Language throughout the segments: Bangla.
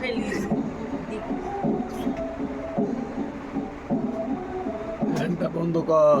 ফেলিস ফ্যানটা বন্ধ কর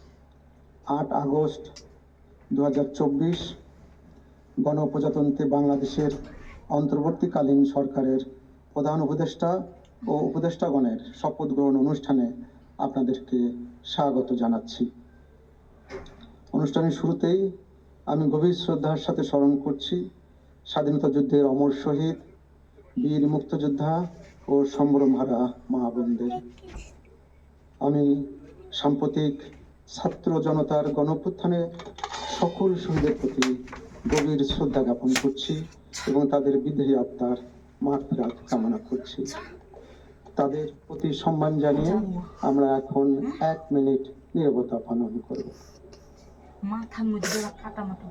আট আগস্ট দু হাজার চব্বিশ গণপ্রজাতন্ত্রী বাংলাদেশের অন্তর্বর্তীকালীন সরকারের প্রধান উপদেষ্টা ও উপদেষ্টাগণের শপথ গ্রহণ অনুষ্ঠানে আপনাদেরকে স্বাগত জানাচ্ছি। অনুষ্ঠানের শুরুতেই আমি গভীর শ্রদ্ধার সাথে স্মরণ করছি স্বাধীনতা যুদ্ধের অমর শহীদ, বীর মুক্তযোদ্ধা ও সম্ভ্রমহারা মা বোনদের। আমি সাম্প্রতিক ছাত্র জনতার গণঅভ্যুত্থানে সকল শহীদের প্রতি গভীর শ্রদ্ধা জ্ঞাপন করছি এবং তাদের বিদেহী আত্মার মাফিরাত কামনা করছি। তাদের প্রতি সম্মান জানিয়ে আমরা এখন এক মিনিট নীরবতা পালন করব। মধ্যে কাটা মাথা।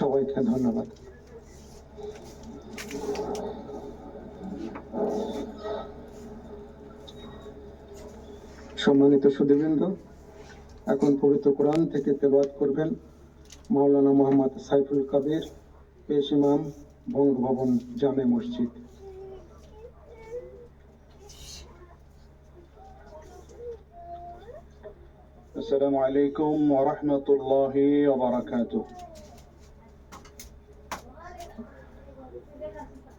সবাইকে ধন্যবাদ সম্মানিত সুদীবৃন্দ এখন পবিত্র কোরআন থেকে তেলাওয়াত করবেন মাওলানা মোহাম্মদ সাইফুল কাবির পেশ ইমাম বঙ্গভবন জামে মসজিদ السلام عليكم ورحمة الله وبركاته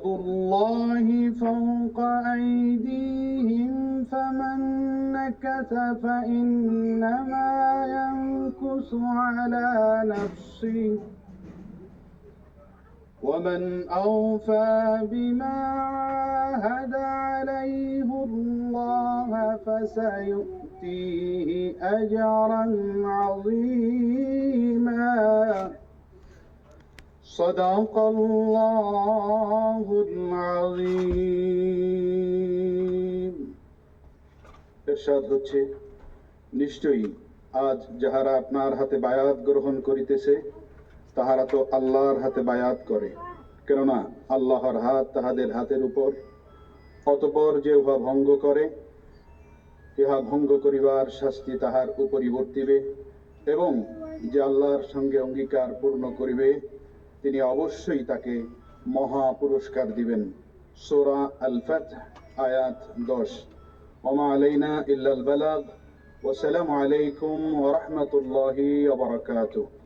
يد الله فوق أيديهم فمن نكث فإنما ينكث على نفسه ومن أوفى بما عاهد عليه الله فسيؤتيه أجرا عظيما. صدق الله العظيم এর এরশাদ হচ্ছে নিশ্চয়ই আজ যাহারা আপনার হাতে বায়াত গ্রহণ করিতেছে তাহারা তো আল্লাহর হাতে বায়াত করে কেননা আল্লাহর হাত তাহাদের হাতের উপর অতপর যে উহা ভঙ্গ করে ইহা ভঙ্গ করিবার শাস্তি তাহার উপরই বর্তিবে এবং যে আল্লাহর সঙ্গে অঙ্গীকার পূর্ণ করিবে তিনি অবশ্যই তাকে মহা পুরস্কার দিবেন সোরা আল ফাত আয়াত দশ ওমা আলাইনা ইল্লাল বালাগ ওয়াসালাম আলাইকুম ওয়া রাহমাতুল্লাহি ওয়া বারাকাতুহু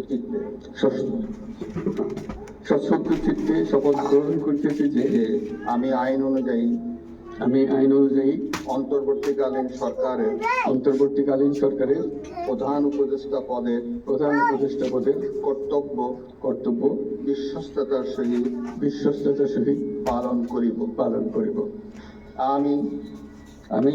চিত্তে সশ্রদ্ধ চিত্তে শপথ গ্রহণ করতেছি যে আমি আইন অনুযায়ী আমি আইন অনুযায়ী অন্তর্বর্তীকালীন সরকারের অন্তর্বর্তীকালীন সরকারের প্রধান উপদেষ্টা পদের প্রধান উপদেষ্টা পদের কর্তব্য কর্তব্য বিশ্বস্ততার সহিত বিশ্বস্ততার সহিত পালন করিব। পালন করিব। আমি আমি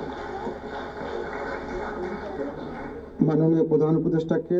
মাননীয় প্রধান উপদেষ্টাকে